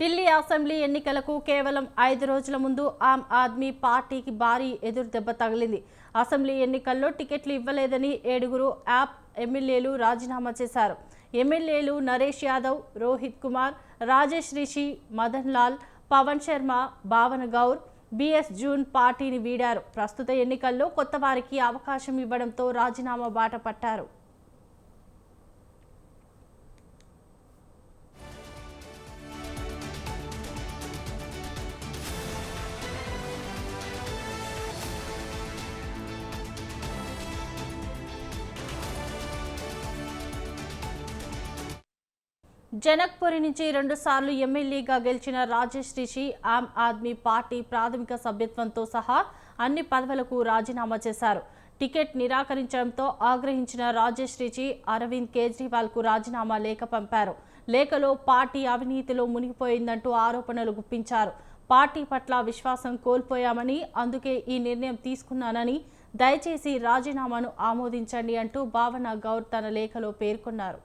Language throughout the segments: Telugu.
ఢిల్లీ అసెంబ్లీ ఎన్నికలకు కేవలం ఐదు రోజుల ముందు ఆమ్ ఆద్మీ పార్టీకి భారీ ఎదురుదెబ్బ తగిలింది. అసెంబ్లీ ఎన్నికల్లో టికెట్లు ఇవ్వలేదని ఏడుగురు యాప్ ఎమ్మెల్యేలు రాజీనామా చేశారు. ఎమ్మెల్యేలు నరేష్ యాదవ్ రోహిత్ కుమార్ రాజేష్ రిషి మదన్ లాల్ పవన్ శర్మ భావన గౌర్ బిఎస్ జూన్ పార్టీని వీడారు. ప్రస్తుత ఎన్నికల్లో కొత్త వారికి అవకాశం ఇవ్వడంతో రాజీనామా బాట పట్టారు. జనక్పురి నుంచి రెండుసార్లు ఎమ్మెల్యేగా గెలిచిన రాజేష్ రిషి ఆమ్ ఆద్మీ పార్టీ ప్రాథమిక సభ్యత్వంతో సహా అన్ని పదవులకు రాజీనామా చేశారు. టికెట్ నిరాకరించడంతో ఆగ్రహించిన రాజేష్ రిషి అరవింద్ కేజ్రీవాల్కు రాజీనామా లేఖ పంపారు. లేఖలో పార్టీ అవినీతిలో మునిగిపోయిందంటూ ఆరోపణలు గుప్పించారు. పార్టీ పట్ల విశ్వాసం కోల్పోయామని అందుకే ఈ నిర్ణయం తీసుకున్నానని దయచేసి రాజీనామాను ఆమోదించండి అంటూ భావన గౌర్ తన లేఖలో పేర్కొన్నారు.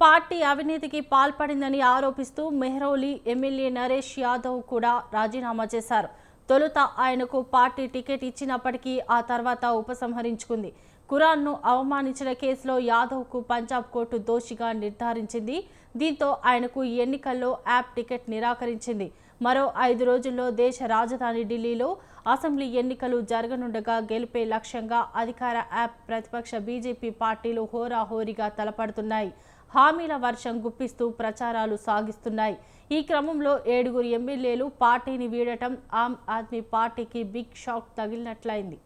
పార్టీ అవినీతికి పాల్పడిందని ఆరోపిస్తూ మెహ్రౌలి ఎమ్మెల్యే నరేష్ యాదవ్ కూడా రాజీనామా చేశారు. తొలుత ఆయనకు పార్టీ టికెట్ ఇచ్చినప్పటికీ ఆ తర్వాత ఉపసంహరించుకుంది. ఖురాన్ను అవమానించిన కేసులో యాదవ్కు పంజాబ్ కోర్టు దోషిగా నిర్ధారించింది. దీంతో ఆయనకు ఎన్నికల్లో యాప్ టికెట్ నిరాకరించింది. మరో ఐదు రోజుల్లో దేశ రాజధాని ఢిల్లీలో అసెంబ్లీ ఎన్నికలు జరగనుండగా గెలిపే లక్ష్యంగా అధికార యాప్ ప్రతిపక్ష బీజేపీ పార్టీలు హోరాహోరీగా తలపడుతున్నాయి. హామీల వర్షం గుప్పిస్తూ ప్రచారాలు సాగిస్తున్నాయి. ఈ క్రమంలో ఏడుగురు ఎమ్మెల్యేలు పార్టీని వీడటం ఆమ్ ఆద్మీ పార్టీకి బిగ్ షాక్ తగిలినట్లయింది.